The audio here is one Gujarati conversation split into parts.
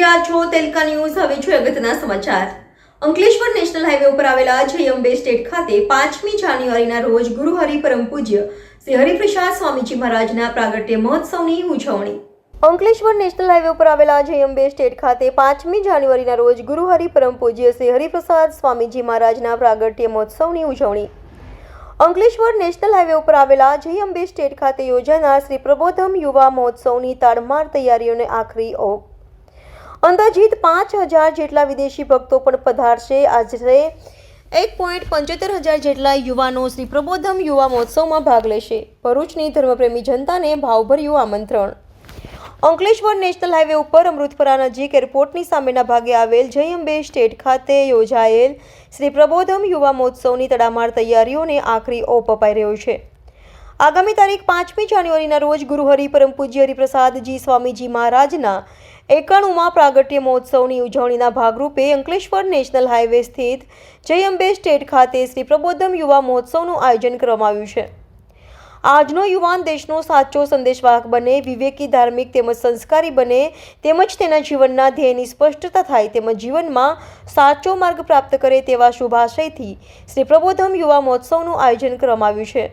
રહ્યા છો તેલકા ન્યૂઝ, હવે છે અગત્યના સમાચાર. અંકલેશ્વર નેશનલ હાઈવે ઉપર આવેલા જય સ્ટેટ ખાતે પાંચમી જાન્યુઆરીના રોજ ગુરુ હરિ પરમ પૂજ્ય શ્રી હરિપ્રસાદ સ્વામીજી મહારાજના પ્રાગટ્ય મહોત્સવની ઉજવણી. અંકલેશ્વર નેશનલ હાઈવે ઉપર આવેલા જય અંબે સ્ટેટ ખાતે પાંચમી જાન્યુઆરીના રોજ ગુરુહરિ પરમ પૂજ્ય શ્રી હરિપ્રસાદ સ્વામીજી મહારાજના પ્રાગટ્ય મહોત્સવની ઉજવણી. અંકલેશ્વર નેશનલ હાઈવે ઉપર આવેલા જય સ્ટેટ ખાતે યોજાનાર શ્રી પ્રબોધમ યુવા મહોત્સવની તાડમાર તૈયારીઓને આખરી ઓપ. અંદાજિત પાંચ હજાર જેટલા વિદેશી ભક્તો પણ પધારશે. આશરે એક પોઈન્ટ પંચોતેર હજાર જેટલા યુવાનો શ્રી પ્રબોધમ યુવા મહોત્સવમાં ભાગ લેશે. ભરૂચની ધર્મપ્રેમી જનતાને ભાવભર્યું આમંત્રણ. અંકલેશ્વર નેશનલ હાઈવે ઉપર અમૃતપરા નજીક એરપોર્ટની સામેના ભાગે આવેલ જય અંબે સ્ટેટ ખાતે યોજાયેલ શ્રી પ્રબોધમ યુવા મહોત્સવની તડામાર તૈયારીઓને આખરી ઓપ અપાઈ રહ્યો છે. આગામી તારીખ પાંચમી જાન્યુઆરીના રોજ ગુરુહરિ પરમ પૂજ્ય હરિપ્રસાદજી સ્વામીજી મહારાજના એકાણુંમાં પ્રાગટ્ય મહોત્સવની ઉજવણીના ભાગરૂપે અંકલેશ્વર નેશનલ હાઈવે સ્થિત જય અંબે સ્ટેટ ખાતે શ્રી પ્રબોધમ યુવા મહોત્સવનું આયોજન કરવામાં આવ્યું છે. આજનો યુવાન દેશનો સાચો સંદેશવાહક બને, વિવેકી ધાર્મિક તેમજ સંસ્કારી બને, તેમજ તેના જીવનના ધ્યેયની સ્પષ્ટતા થાય, તેમજ જીવનમાં સાચો માર્ગ પ્રાપ્ત કરે તેવા શુભાશયથી શ્રી પ્રબોધમ યુવા મહોત્સવનું આયોજન કરવામાં આવ્યું છે.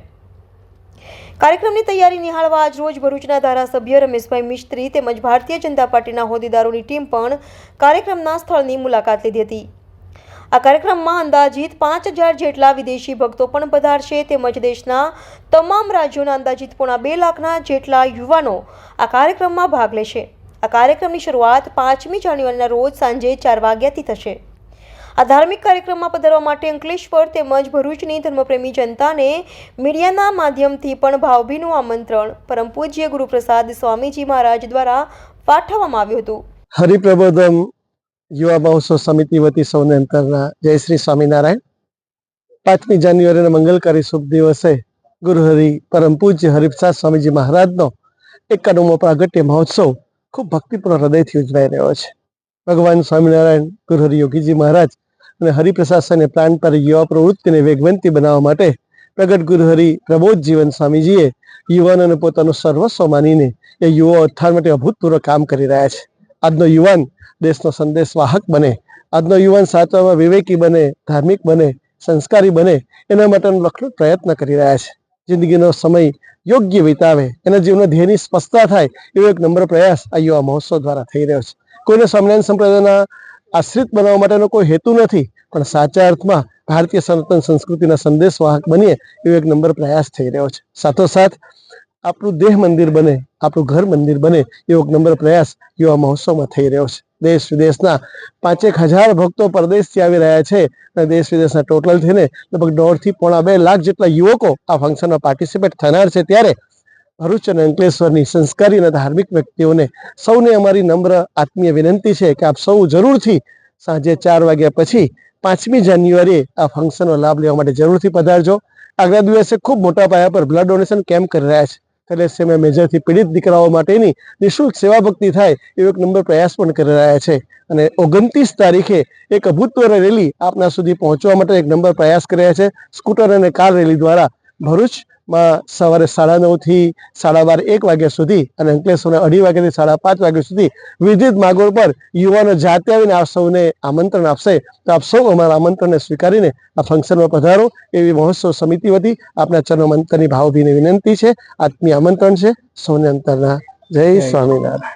કાર્યક્રમની તૈયારી નિહાળવા આજ રોજ ભરૂચના ધારાસભ્ય રમેશભાઈ મિસ્ત્રી તેમજ ભારતીય જનતા પાર્ટીના હોદ્દેદારોની ટીમ પણ કાર્યક્રમના સ્થળની મુલાકાત લીધી હતી. આ કાર્યક્રમમાં અંદાજિત પાંચ હજાર જેટલા વિદેશી ભક્તો પણ પધારશે તેમજ દેશના તમામ રાજ્યોના અંદાજિત પોણા બે લાખના જેટલા યુવાનો આ કાર્યક્રમમાં ભાગ લેશે. આ કાર્યક્રમની શરૂઆત પાંચમી જાન્યુઆરીના રોજ સાંજે ચાર વાગ્યાથી થશે. આ ધાર્મિક કાર્યક્રમમાં પધારવા માટે અંકલેશ્વર તેમજ ભરૂચની ધર્મપ્રેમી જનતાને મીડિયાના માધ્યમથી પણ ભાવભીનું આમંત્રણ. પરમ પૂજ્ય ગુરુપ્રસાદ સ્વામીજી મહારાજ દ્વારા પાઠવવામાં આવ્યું હતું. હરિપ્રબોધમ યુવા મહોત્સવ સમિતિ વતી સૌને અંતરના જય શ્રી સ્વામિનારાયણ. પાંચમી જાન્યુઆરીના મંગલકારી શુભ દિવસે ગુરુહરિ પરમ પૂજ્ય હરિપ્રસાદ સ્વામીજી મહારાજનો એકાણુંમો પ્રાગટ્ય મહોત્સવ ખૂબ ભક્તિપૂર્ણ હૃદયથી ઉજવાઈ રહ્યો છે. ભગવાન સ્વામિનારાયણ ગુરુહરિ યોગીજી મહારાજ અને હરિપ્રશાસને પ્રાણ પર યુવા પ્રવૃત્તિને વેગવંતી બનાવવા માટે પ્રગટ ગુરુ હરિ પ્રબોધ જીવન સ્વામીજીએ યુવાનોને પોતાનું સર્વસ્વ માનીને એ યુવા ઉત્થાન માટે અભૂતપૂર્વ કામ કરી રહ્યા છે. આજનો યુવાન દેશનો સંદેશ વાહક બને. આજનો યુવાન સાચવામાં વિવેકી બને, ધાર્મિક બને, સંસ્કારી બને, એના માટેનો લખનો પ્રયત્ન કરી રહ્યા છે. જિંદગીનો સમય યોગ્ય વિતાવે, એના જીવનના ધ્યેયની સ્પષ્ટતા થાય એવો એક નમ્ર પ્રયાસ આ યુવા મહોત્સવ દ્વારા થઈ રહ્યો છે. કોઈને સ્વામિનારાયણ સંપ્રદાયના આશ્રિત બનાવવા માટેનો કોઈ હેતુ નથી, પણ સાચા અર્થમાં ભારતીય સનાતન સંસ્કૃતિના સંદેશવાહક બનીએ એવો એક નંબર પ્રયાસ થઈ રહ્યો છે. સાથોસાથ, આપણું દેહ મંદિર બને, આપણું ઘર મંદિર બને એવો એક નંબર પ્રયાસ યુવા મહોત્સવમાં થઈ રહ્યો છે. દેશ વિદેશના પાંચેક હજાર ભક્તો પરદેશથી આવી રહ્યા છે અને દેશ વિદેશના ટોટલ થઈને લગભગ દોઢથી પોણા બે લાખ જેટલા યુવકો આ ફંક્શનમાં પાર્ટિસિપેટ થનાર છે. ત્યારે ભરૂચ અને અંકલેશ્વરની સંસ્કારી અને ધાર્મિક વ્યક્તિઓને સૌને અમારી નમ્ર આત્મીય વિનંતી છે કે આપ સૌ જરૂરથી સાંજે ચાર વાગ્યા પછી પાંચમી જાન્યુઆરીએ આ ફંક્શનનો લાભ લેવા માટે જરૂરથી પધારજો. આગલા દિવસે ખૂબ મોટા પાયા પર બ્લડ ડોનેશન કેમ્પ કરી રહ્યા છે. થેલેસેમિયા મેજરથી પીડિત દીકરાઓ માટેની નિઃશુલ્ક સેવા ભક્તિ થાય એવો એક નંબર પ્રયાસ પણ કરી રહ્યા છે. અને ઓગણત્રીસ તારીખે એક અભૂતપૂર્વ રેલી આપના સુધી પહોંચવા માટે એક નંબર પ્રયાસ કર્યા છે. સ્કૂટર અને કાર રેલી દ્વારા ભરૂચમાં સવારે સાડા નવથી સાડા બાર એક વાગ્યા સુધી અને અંકલેશ્વરના અઢી વાગ્યાથી સાડા પાંચ વાગ્યા સુધી વિવિધ માર્ગો પર યુવાનો જાતે આવીને આપ સૌને આમંત્રણ આપશે. તો આપ સૌ અમારા આમંત્રણને સ્વીકારીને આ ફંક્શનમાં પધારો. એવી મહોત્સવ સમિતિ વતી આપના ચરણો મંતરની ભાવભીની વિનંતી છે. આત્મીય આમંત્રણ છે. સૌને અંતરના જય સ્વામિનારાયણ.